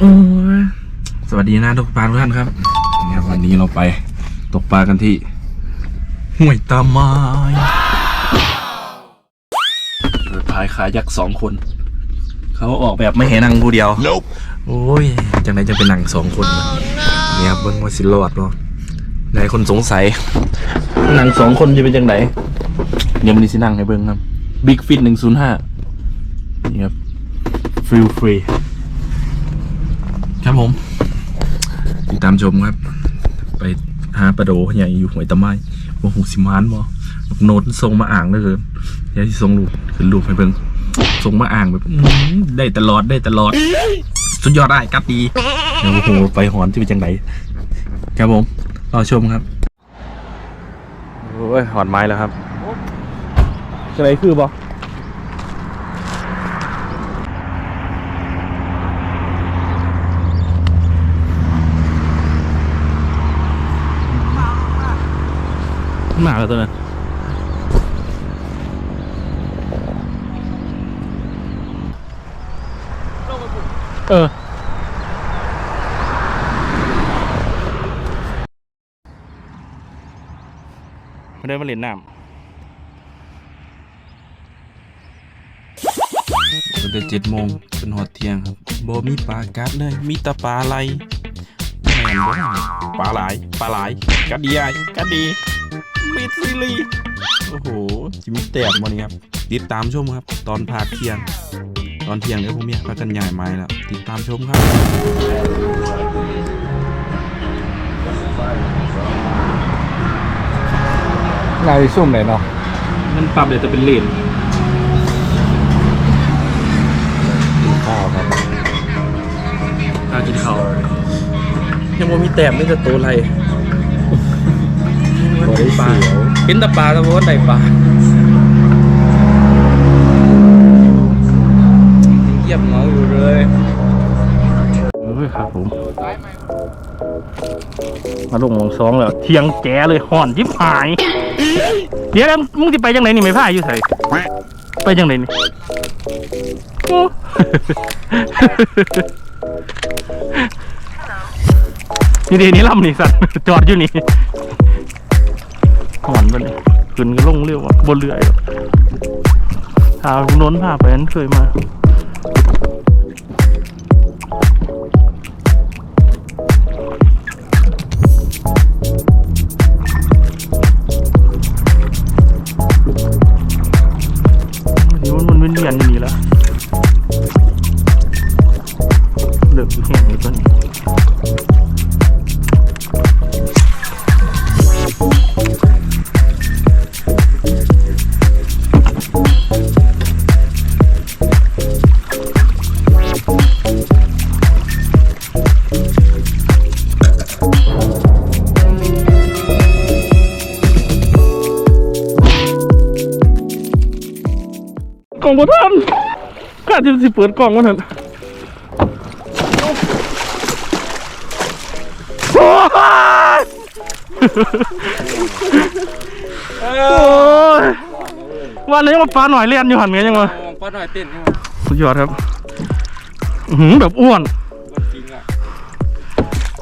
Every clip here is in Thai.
โอ้ยสวัสดีนะทุกปลาทุกท่านครับเนี่ยวันนี้เราไปตกปลากันที่ห้วยตาไม้โดยพายขายักษ์สองคน เขาออกแบบไม่เห็นนั่งผู้เดียวโอ้ยจังไหนจะเป็นนั่งสองคนวะเนี่ยเบิ้งว่าสิรอดเนาะหลายคนสงสัยนั่งสองคนจะเป็นจังไหนเดี๋ยวมันนี้สินั่งให้เบิ้งครับบิ๊กฟิตหนึ่งศูนย์ห้านี่ครับฟรีฟรี ครับผม ติดตามชมครับ ไปหาปลาโดใหญ่อยู่หวยตะไม้ว่าหูสิมานบ่โน้ตส่งมาอ่างเลยเกินเดี๋ยวที่ส่งรูปขึ้นรูปให้เบิ่งส่งมาอ่างแบบอื้อหือได้ตลอดได้ตลอด สุดยอดได้กัดดีเดี๋ยวโอ้โหไปหอนที่เป็นจังไหนครับผมรอชมครับโอ้ยหอนไม้แล้วครับจะไรคือบ่ห นาแล้วตัวนั้นเออมาเดินมาเล่นน้ำตั้งแต่เจ็ดโมงจนหอดเที่ยงครับบ่มีปลากัดเลย มีแต่ปลาไหลแม่นบ่ปลาไหลปลาไหลกัดดีไอ้กัดดี มิดซิลีโอ้โหจิมีแต้มวันนี้ครับ ติดตามชมครับ ตอนพาเที่ยง ตอนเที่ยงเดี๋ยวผมอยากพากันย้ายไม้แล้ว ติดตามชมครับนายซุ่มไหนเนาะมันปรับเดี๋ยวจะเป็นเลนกินข้าวครับพากินข้าวยังบ่มีแต้มไม่จะโตไร บริเสียวเป็นแตะปลาแล้วว่าได้ปลาเยียบเมาอยู่เลยเฮ้ยครับผมมาลงหมองสองแล้วเทียงแกเลยห่อนยิบหาย เดี๋ยวแล้วมึงจะไปจังไหนนี่ไม่พายอยู่ใส่ไปจังไหนนี่นี่ดีนี่ลำนี่สัตว์จอดอยู่นี่ ห่อนไปเลยขึ้นก็ลงเร็วอะบนเรืออยู่พาคุณนนพาไปนั้นเคยมานี่มันมันเวียนๆอยู่นี่แล้วเหลือแห้งเลยตัวนี้ ล่องบทันข้าจะสิเปิดกล่องมันเถอะโอ้ยโอ้ยวันนี้มาปลาหน่อยเลียนอยู่หันไงยังไงป้าหน่อยเต้นใช่ไหมสุดยอดครับอื้อหือแบบอ้วนจริงอะ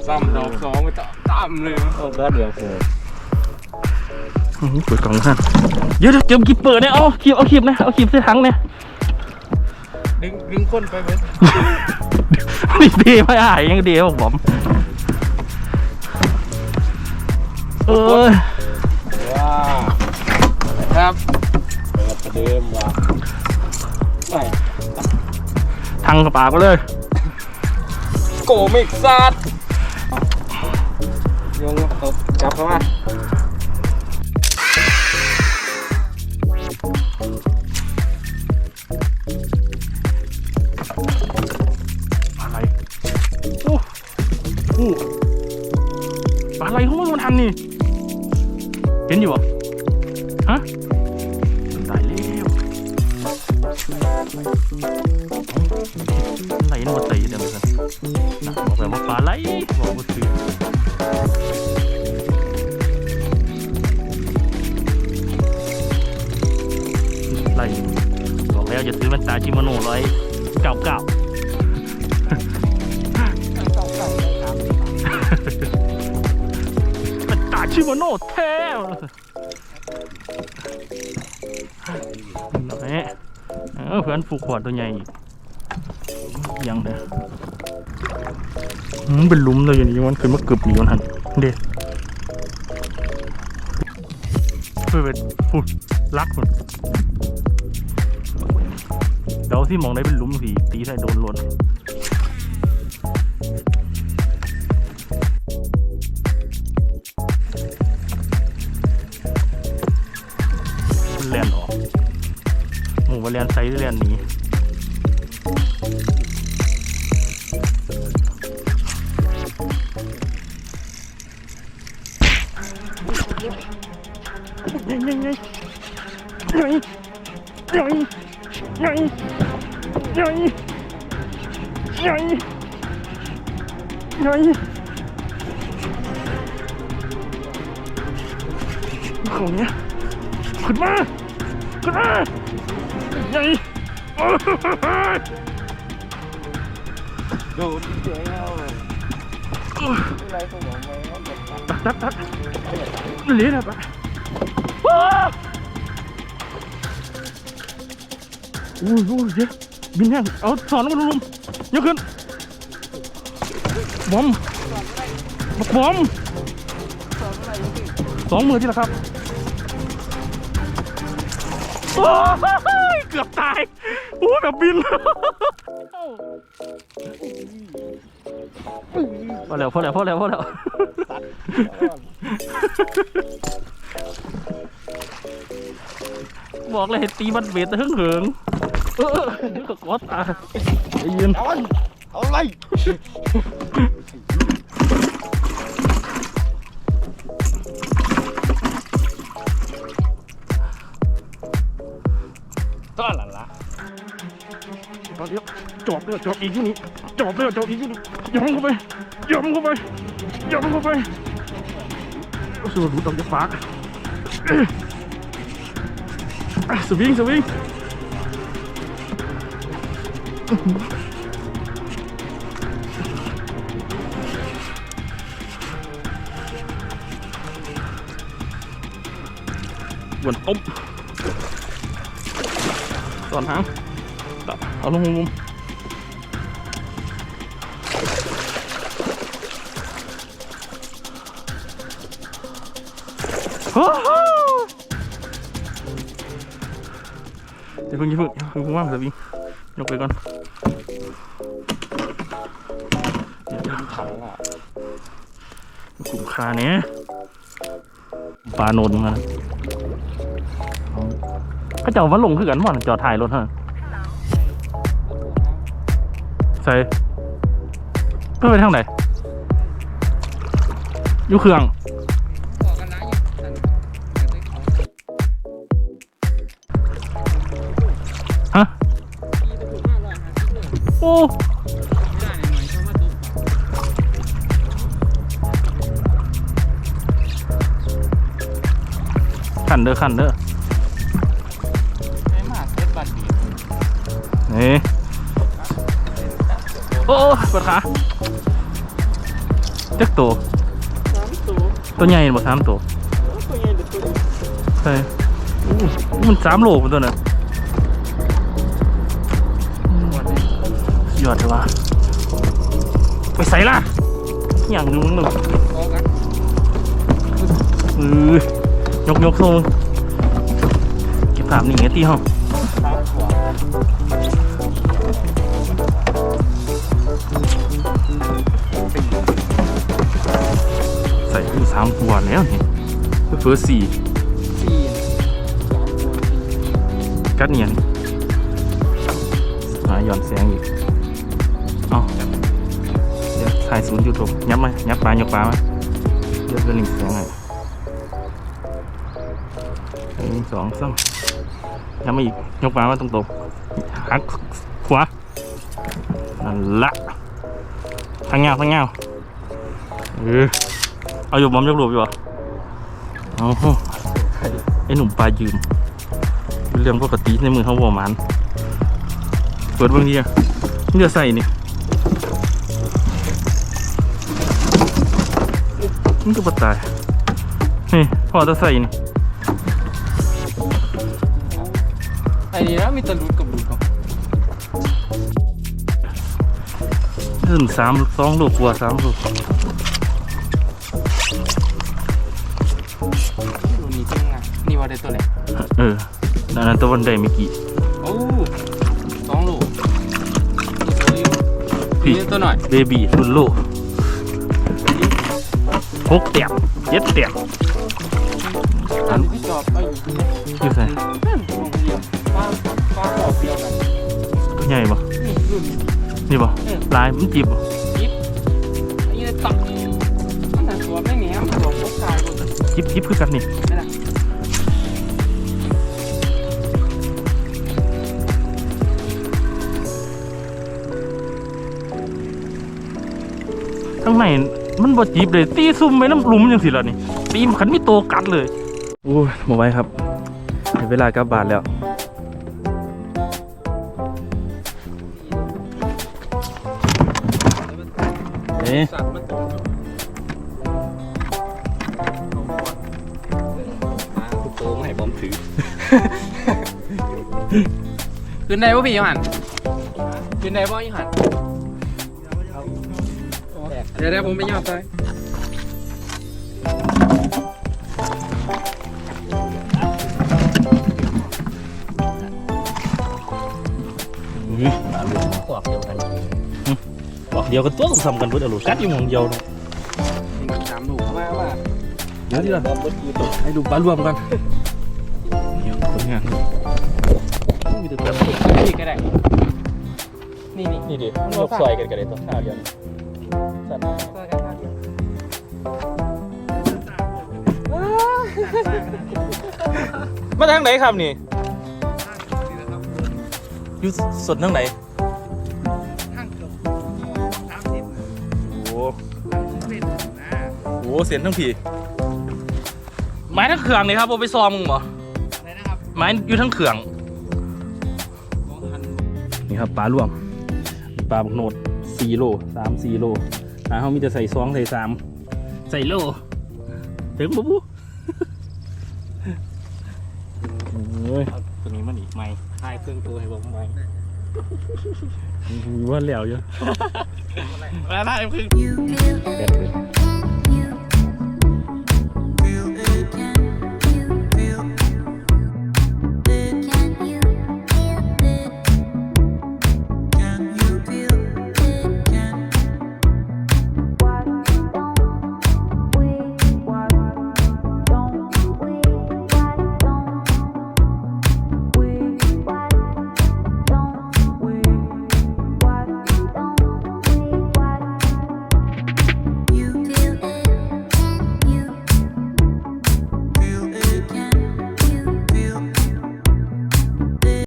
ซ้ำดอกสองไปตั้มเลย โอ้ก็เดือดเลยอื้อหือ เปิดกล่องท่านเดี๋ยวเดี๋ยวเก็บคลิปเปิดเนี่ยเอาคลิปเอาคลิปนะเอาคลิปใส่ถังเนี่ยดึงดึงคนไปเว้ยนี่ดีไม่อายยังดีครับผมเออว้าวครับเปิดประเดิมว่ะไม่ทางกระปากก็เลย โกมิกซัดยงตบจับเข้ามา อยู่อะฮะตายแล้วไหลลงมตีเดี๋ยวมันนะบอกแบบว่าปลาไหลบอกว่าคือไหลบอกแล้วจะซื้อมันตาชิมโน่ร้อยเก่าเก่ามันตาชิมโน่แท้ น่อยเออเพื่อนผูกขวดตัวใหญ่อีกยังเด้ออืมเป็นลุมเลยอย่างนี้มันขึ้นมากึบอยู่นั่นเด็ดเพื่อเป็นพูดรักมันเดี๋ยวที่มองได้เป็นลุมสีตีใส่โดนหล่น หมูมาแลนไซส์แลนหนี้ยังยังยังยังยังยังยังยังยังของเนี้ยขึ้นมาขึ้นมา ใหญ่โดนเจ๊เอาอะไรสมองไว้ตัดตัดตัดเลี้ยนะปะอ้ยอุ้ยเจ๊บินแห้งเอาสอนมันลุมยกขึ้นบอมบอมสองหมื่นที่ละครับ กือบตายโอ้แบบบินพอแล้วพอแล้วพอแล้วพอแล้วบอกเลยตีมันเวทแต่หึงเหิงเออเดี๋ยวก็กอดตาไอ้ยืนเอาเอาอะไร ตอนนี้จอบเด้อจอบอีกอยู่นี่จอบเด้อจอบอีกอยู่นี่ย้อมเข้าไปย้อมเข้าไปย้อมเข้าไปสู้รู้ต้องจะฝากสวิงสวิงบนอบตอนหาง เอาลงมุมโอ้โหเดี๋ยวเพิ่งอย่าเพิ่งอย่าเพิ่งว่างสวิงยกไปก่อนเดี๋ยวเดี๋ยวถังอะกลุ่มคาเนี้ยปลาโนนมาเขาจะเอามาลงคือกันบ่อนจอดถ่ายรถฮะ ใส่เออไปทางไหนยุเครื่องฮะโอ้ขันเด้อขันเด้อนี่ โอ้โอ้ปวดขาจักตัวสามตัวตัวใหญ่บ่สามตัวตัวใหญ่หรือตัวเล็กใช่อู้มันสามโลมันตัวน่ะยอดเลยว่ะไปใส่ล่ะอย่างนึงมึงหนึ่งพอกันเออยกยกโซ่เก็บภาพนี่ไงตีห้องามตัวแล้วนี่เฟิร์สสี่สี่สองตัวสี่กัดเนียนมาหย่อนแสงอีกเอาเดี๋ยวถ่ายศูนย์ยูทูบยับมายับปลายกปลามาเดี๋ยวเรื่องหนึ่งแสงหนึ่งสองสามยับมาอีกยกปลามาตรงๆหักขวานั่นละทางเงาทางเงาเออ เอาอยู่บอมยกหลบอยู่เหรอเอาโหไอ้หนุ่มปลายืมเป็นเรื่องปกติในมือเขาวอมันเปิดเบางทีอะเนื้อใส่นี่มันก็ปตายนี่พอจะใส่นี่ไอ้นี่นะมีแตะลุดกับลุดครับถึงสามสองลูกกว่าสามลูก ได้ตัวไหนเออนั่นนะตัววันใดไม่กี่โอ้สองลูกนี่ตัวอยู่พี่นี่ตัวหน่อยเบบี้รุ่นลูกหกเตียบเจ็ดเตียบอันนี้ที่จอบไปอยู่อยู่ใส่นั่นมองเดียวฟ้าฟ้าขอบเดียวกันใหญ่ปะนี่รุ่นนี่ปะเออลายมันจีบปะไอ้นี่ตักมันแต่ตัวไม่แง้มตัวพวกกายบนจิบจิบคือกันนี่ ไม่ได้ข้างในมันบ่จีบเลย ตีซุ่มไปน้ำหลุมยังสิล่ะนี่ตีมนขันมีโตกัดเลยโอ้ยมาไว้ครับได้เวลากลับบ้านแล้วเอ๊ะสัตว์มันตกโตไม่ให้บอมถือ ขึ้นได้ป่ะพี่ยหันขึ้นได้ป่ะยหัน เดี๋ยวเดี๋ยวผมไปยอดไปอื้อมาลูกขวบเดียวกันบอกเดียวกันตัวต้องทำกันเพื่อเอาลูกกัดอยู่หมองเดียวเนาะสามหนูมาว่าเดี๋ยวเดี๋ยวให้ดูปลารวมกันเนี่ยคนงานมีแต่แบบนี่ก็ได้นี่นี่นี่ดิมันยกซอยกันกันเลยตัวข้าวเดียวนี่ สัตว์ซอยกันข้างเดียวมาทางไหนครับนี่อยู่สดทางไหนข้างเกือบสามสิบโอ้เป็นนะโหเสียนทั้งผีไม้ทั้งเขื่องเลยครับโอไปซอมมึงเหรออะไรนะครับไม้อยู่ทั้งเขื่องนี่ครับปลารวมปลาบักโนดสี่โลสามสี่โล ปลาเขามีแต่ใส่สองใส่สามใส่โลถึงปุ๊บปุ๊บเฮ้ยตัวนี้มันอีกไหมทายเครื่องตัวให้ผมไว้ว่าเหลวเยอะแล้วได้คือเด็ดเลย